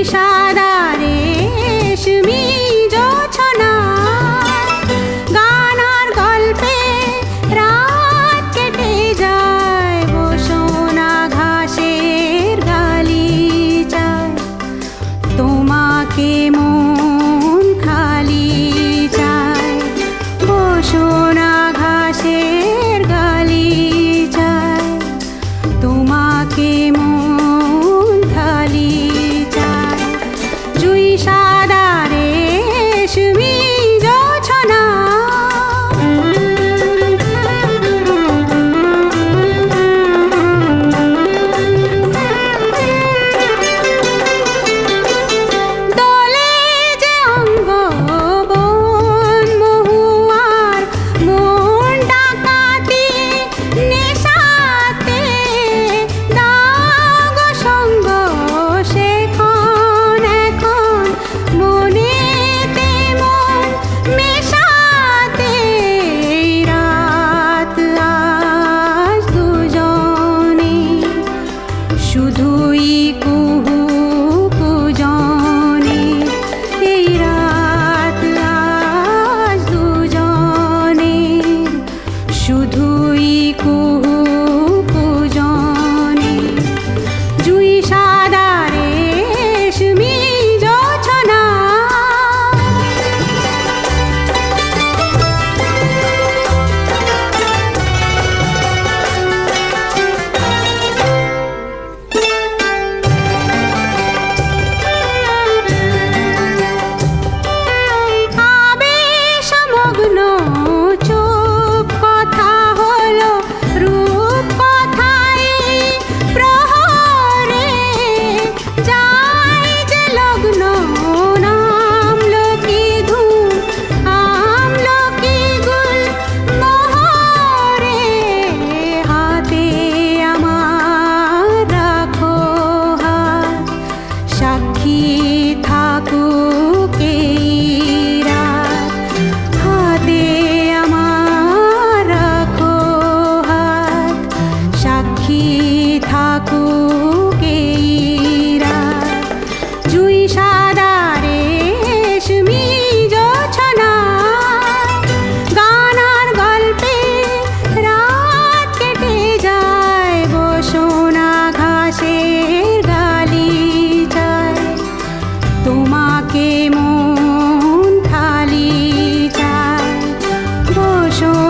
ইশারা থাকুক সাদা গানার রাত কেটে যায় বসোনা ঘাসে যায় তোমাকে মন খালি যায় বসোনা